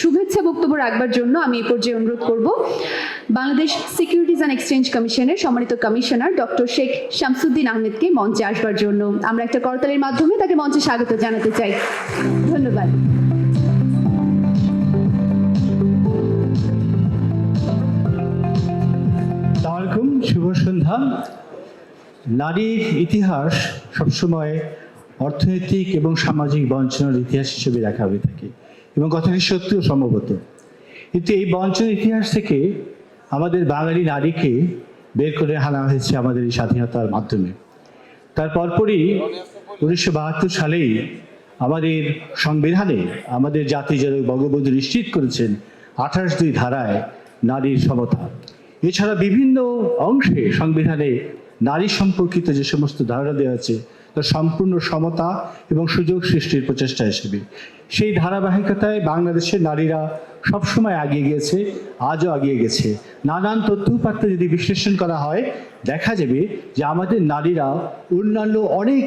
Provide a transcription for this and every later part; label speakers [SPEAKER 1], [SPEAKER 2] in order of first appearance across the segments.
[SPEAKER 1] শুভেচ্ছা বক্তব্য রাখবার জন্য আমি এই পর্যায়ে অনুরোধ করব। বাংলাদেশ সিকিউরিটিজ অ্যান্ড এক্সচেঞ্জ কমিশনের সম্মানিত কমিশনার ডক্টর শেখ শামসুদ্দিন আহমেদকে মঞ্চে আসবার জন্য। আমরা একটা করতালির মাধ্যমে তাকে মঞ্চে স্বাগত জানাতে চাই। ধন্যবাদ।
[SPEAKER 2] শুভ সন্ধ্যা। নারীর ইতিহাস সবসময় অর্থনৈতিক এবং সামাজিক বঞ্চনার ইতিহাস হিসেবে দেখা হয়ে থাকে। এবং কথাটি সত্যিও সম্ভবত। কিন্তু এই বঞ্চনার ইতিহাস থেকে আমাদের বাঙালি নারীকে বের করে আনা হয়েছে আমাদের এই স্বাধীনতার মাধ্যমে। তার পরপরই উনিশশো বাহাত্তর সালেই আমাদের সংবিধানে আমাদের জাতি জনক বঙ্গবন্ধু নিশ্চিত করেছেন আঠাশ দুই ধারায় নারীর সমতা। এছাড়া বিভিন্ন অংশে সংবিধানে নারী সম্পর্কিত যে সমস্ত ধারণা দেওয়া আছে সম্পূর্ণ সমতা এবং সুযোগ সৃষ্টির প্রচেষ্টা হিসেবে। সেই ধারাবাহিকতায় বাংলাদেশের নারীরা সবসময় এগিয়ে গিয়েছে, আজও এগিয়ে গেছে। নানান তথ্যপাত্র যদি বিশ্লেষণ করা হয়, দেখা যাবে যে আমাদের নারীরা অন্যান্য অনেক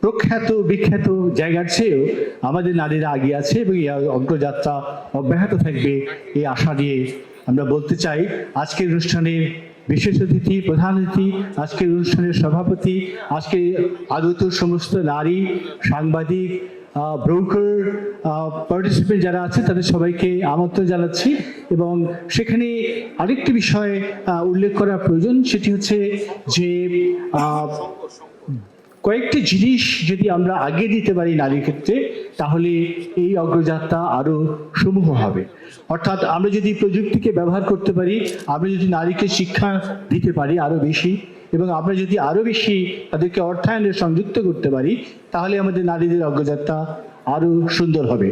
[SPEAKER 2] প্রখ্যাত, বিখ্যাত জায়গার চেয়েও আমাদের নারীরা আগিয়ে আছে এবং এই অগ্রযাত্রা অব্যাহত থাকবে, এই আশা নিয়ে আমরা বলতে চাই। আজকের অনুষ্ঠানের বিশেষ অতিথি, প্রধান অতিথি, আজকের অনুষ্ঠানের সভাপতি আজকে আগত সমস্ত নারী, সাংবাদিক ব্রোকার পার্টিসিপেন্ট যারা আছে, তাদের সবাইকে আমন্ত্রণ জানাচ্ছি এবং সেখানে আরেকটি বিষয় উল্লেখ করা প্রয়োজন, সেটি হচ্ছে যে কয়েকটি জিনিস যদি আমরা আগে দিতে পারি নারীর ক্ষেত্রে, তাহলে এই অগ্রযাত্রা আরও সমূহ হবে। অর্থাৎ আমরা যদি প্রযুক্তিকে ব্যবহার করতে পারি, আমরা যদি নারীকে শিক্ষা দিতে পারি আরও বেশি, এবং আমরা যদি আরও বেশি তাদেরকে অর্থায়নে সংযুক্ত করতে পারি, তাহলে আমাদের নারীদের অগ্রযাত্রা আরও সুন্দর হবে।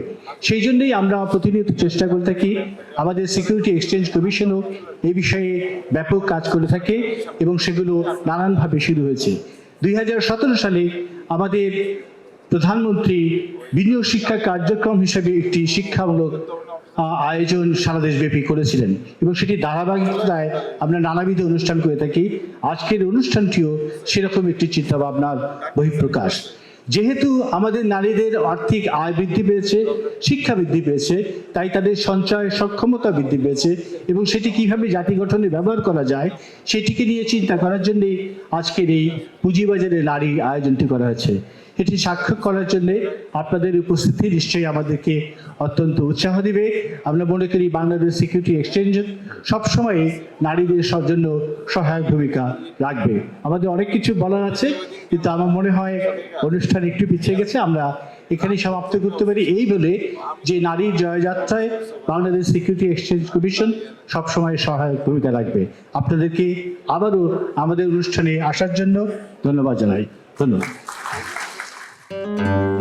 [SPEAKER 2] সেই জন্যই আমরা প্রতিনিয়ত চেষ্টা করে থাকি, আমাদের সিকিউরিটি এক্সচেঞ্জ কমিশনও এই বিষয়ে ব্যাপক কাজ করে থাকে, এবং সেগুলো নানানভাবে শুরু হয়েছে। দুই হাজার সতেরো সালে আমাদের প্রধানমন্ত্রী বিনিয়োগ শিক্ষা কার্যক্রম হিসেবে একটি শিক্ষামূলক আয়োজন সারা দেশব্যাপী করেছিলেন এবং সেটি ধারাবাহিকতায় আমরা নানাবিধ অনুষ্ঠান করে থাকি। আজকের অনুষ্ঠানটিও সেরকম একটি চিন্তাভাবনার বহিঃপ্রকাশ। যেহেতু আমাদের নারীদের আর্থিক আয় বৃদ্ধি পেয়েছে, শিক্ষা বৃদ্ধি পেয়েছে, তাই তাদের সঞ্চয় সক্ষমতা বৃদ্ধি পেয়েছে এবং সেটি কীভাবে জাতি গঠনে ব্যবহার করা যায় সেটিকে নিয়ে চিন্তা করার জন্যই আজকের এই পুঁজিবাজারে নারী আয়োজনটি করা হয়েছে। এটি সাক্ষর করার জন্য আপনাদের উপস্থিতি নিশ্চয়ই আমাদেরকে অত্যন্ত উৎসাহ দিবে। আমরা মনে করি বাংলাদেশ সিকিউরিটি এক্সচেঞ্জ সবসময় নারীদের জন্য সহায়ক ভূমিকা রাখবে। আমাদের অনেক কিছু বলার আছে, কিন্তু আমার মনে হয় অনুষ্ঠান একটু পিছিয়ে গেছে, আমরা এখানেই সমাপ্ত করতে পারি। এই বলে যে নারীর জয়যাত্রায় বাংলাদেশ সিকিউরিটি এক্সচেঞ্জ কমিশন সবসময় সহায়ক ভূমিকা রাখবে। আপনাদেরকে আবারও আমাদের অনুষ্ঠানে আসার জন্য ধন্যবাদ জানাই। ধন্যবাদ। thank you